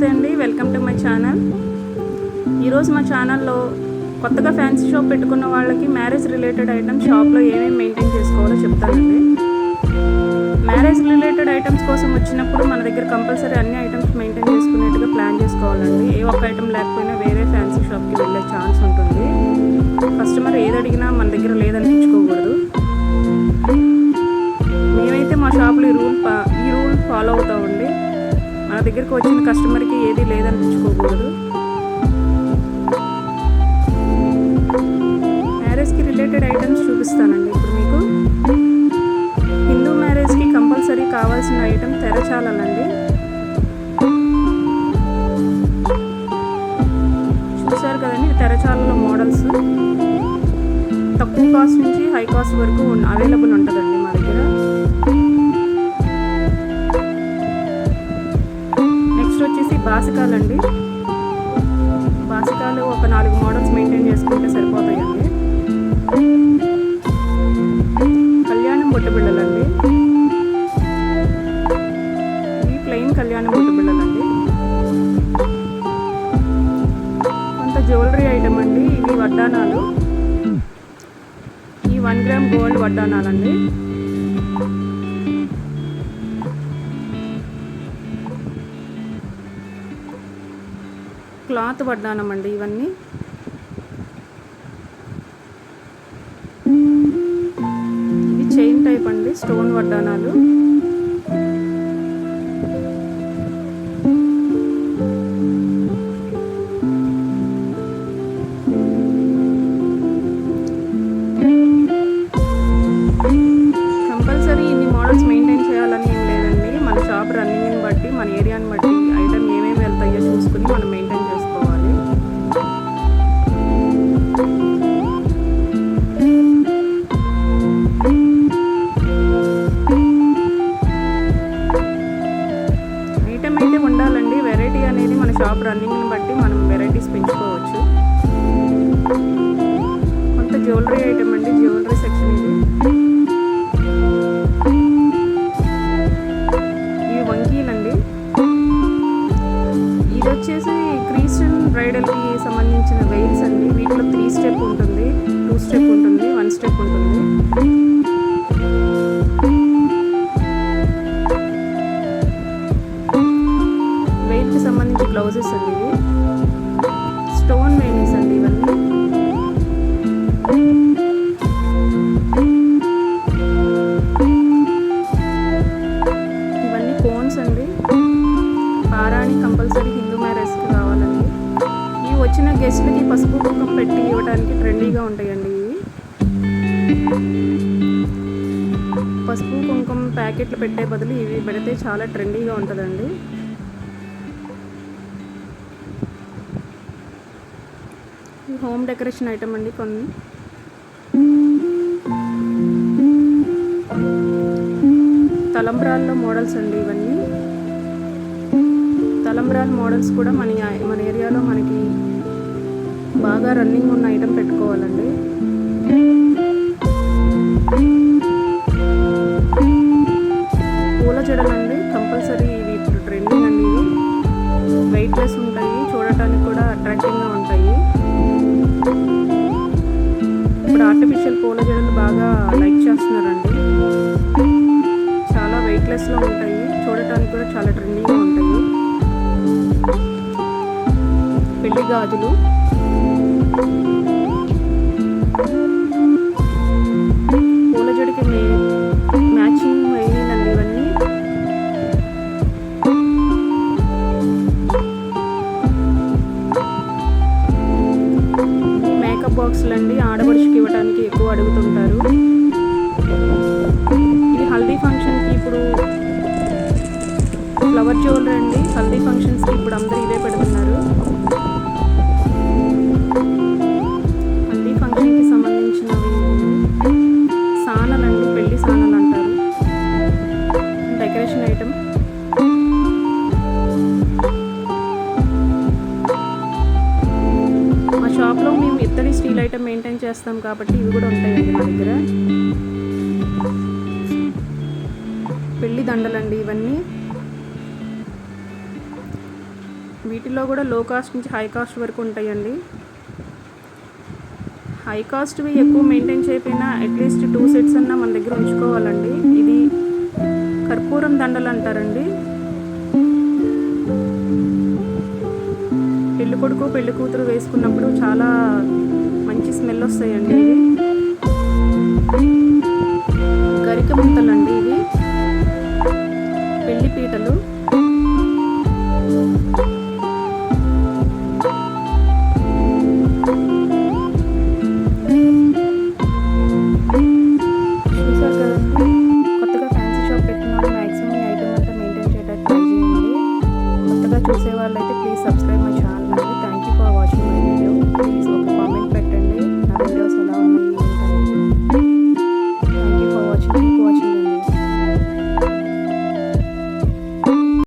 నమస్తే అండి welcome to my channel. ఈరోజు మా ఛానల్లో కొత్తగా ఫ్యాన్సీ షాప్ పెట్టుకున్న వాళ్ళకి మ్యారేజ్ రిలేటెడ్ ఐటమ్స్ షాప్లో ఏమేమి మెయింటైన్ చేసుకోవాలో చెప్తానండి. మ్యారేజ్ రిలేటెడ్ ఐటమ్స్ కోసం వచ్చినప్పుడు మన దగ్గర కంపల్సరీ అన్ని ఐటమ్స్ మెయింటైన్ చేసుకునేట్టుగా ప్లాన్ చేసుకోవాలండి. ఏ ఒక్క ఐటమ్ లేకపోయినా వేరే ఫ్యాన్సీ షాప్కి వెళ్ళే ఛాన్స్ ఉంటుంది. కస్టమర్ ఏది అడిగినా మన దగ్గర లేదనిపించుకోకూడదు మన దగ్గరికి వచ్చిన కస్టమర్కి ఏది లేదనిపించుకోకూడదు. మ్యారేజ్కి రిలేటెడ్ ఐటమ్స్ చూపిస్తానండి ఇప్పుడు మీకు. హిందూ మ్యారేజ్కి కంపల్సరీ కావాల్సిన ఐటమ్ తెరచాలండి చూసారు కదండి తెరచాలలో మోడల్స్. తక్కువ కాస్ట్ నుంచి హై కాస్ట్ వరకు అవైలబుల్ ఉంటుందండి. అండి బాసికాలు ఒక నాలుగు మోడల్స్ మెయింటైన్ చేసుకుంటే సరిపోతాయండి. కళ్యాణం బొట్టు బిళ్ళలండి ఈ ప్లెయిన్ కళ్యాణం బొట్టు బిళ్ళలండి కొంత జ్యువెలరీ ఐటమ్ అండి ఇవి వడ్డానాలు ఈ వన్ గ్రామ్ గోల్డ్ వడ్డానాలండి క్లాత్ వడ్డానం అండి ఇవన్నీ. ఇవి చైన్ టైప్ అండి స్టోన్ వడ్డానాలు. కంపల్సరీ ఇన్ని మోడల్స్ మెయింటైన్ చేయాలని ఏం లేదండి. మన షాప్ రన్నింగ్ని బట్టి మన ఏరియాని బట్టి చూసుకుని మనం మెయింటైన్ చేసుకోవాలి. ఐటమ్ అయితే ఉండాలండి. వెరైటీ అనేది మన షాప్ రన్నింగ్ని బట్టి మనం వెరైటీస్ పెంచుకోవచ్చు. కొంత జ్యువెలరీ ఐటమ్ అండి. స్టెప్ ఉంటుంది. టూ స్టెప్ ఉంటుంది వన్ స్టెప్ ఉంటుంది. వెయిట్కి సంబంధించి బ్లౌజెస్ అండి ఇవి పెట్టి ట్రెండీగా ఉంటాయండి పసుపు కుంకుమ ప్యాకెట్లు పెట్టే బదులు ఇవి పెడితే చాలా ట్రెండీగా ఉంటుందండి. హోమ్ డెకరేషన్ ఐటమ్ అండి కొన్ని. తలంబ్రాల్లో మోడల్స్ అండి ఇవన్నీ. తలంబ్రాల్ మోడల్స్ కూడా మన మన ఏరియాలో మనకి బాగా రన్నింగ్ ఉన్న ఐటమ్ పెట్టుకోవాలండి. పూల చెడలండి కంపల్సరీ ఇవి ఇప్పుడు ట్రెండింగ్ అండి వెయిట్లెస్ ఉంటాయి చూడటానికి కూడా అట్రాక్టివ్గా ఉంటాయి. ఇప్పుడు ఆర్టిఫిషియల్ పూల జడలు బాగా లైక్ చేస్తున్నారండి. చాలా వెయిట్లెస్లో ఉంటాయి చూడటానికి కూడా చాలా ట్రెండింగ్గా ఉంటాయి. పెళ్ళి గాజులు. బాక్సులు అండి. ఆడపడుచుకి ఇవ్వడానికి ఎక్కువ అడుగుతుంటారు. ఇది హల్దీ ఫంక్షన్కి ఇప్పుడు ఫ్లవర్ జ్యువెలరీ అండి. హల్దీ ఫంక్షన్స్కి ఇప్పుడు అందరూ ఇదే స్టీల్ ఐటమ్ మెయింటైన్ చేస్తాం కాబట్టి ఇవి కూడా ఉంటాయండి మా దగ్గర. పెళ్ళి దండలండి ఇవన్నీ. వీటిలో కూడా లో కాస్ట్ నుంచి హై కాస్ట్ వరకు ఉంటాయండి. హై కాస్ట్వి ఎక్కువ మెయింటైన్ చేయకపోయినా అట్లీస్ట్ టూ సెట్స్ అన్నా మన దగ్గర ఉంచుకోవాలండి. ఇది కర్పూరం దండలు అంటారండి. పెళ్ళికొడుకు కొడుకు కూతురు వేసుకున్నప్పుడు చాలా మంచి స్మెల్ వస్తాయండి. గరిక ముద్దలండి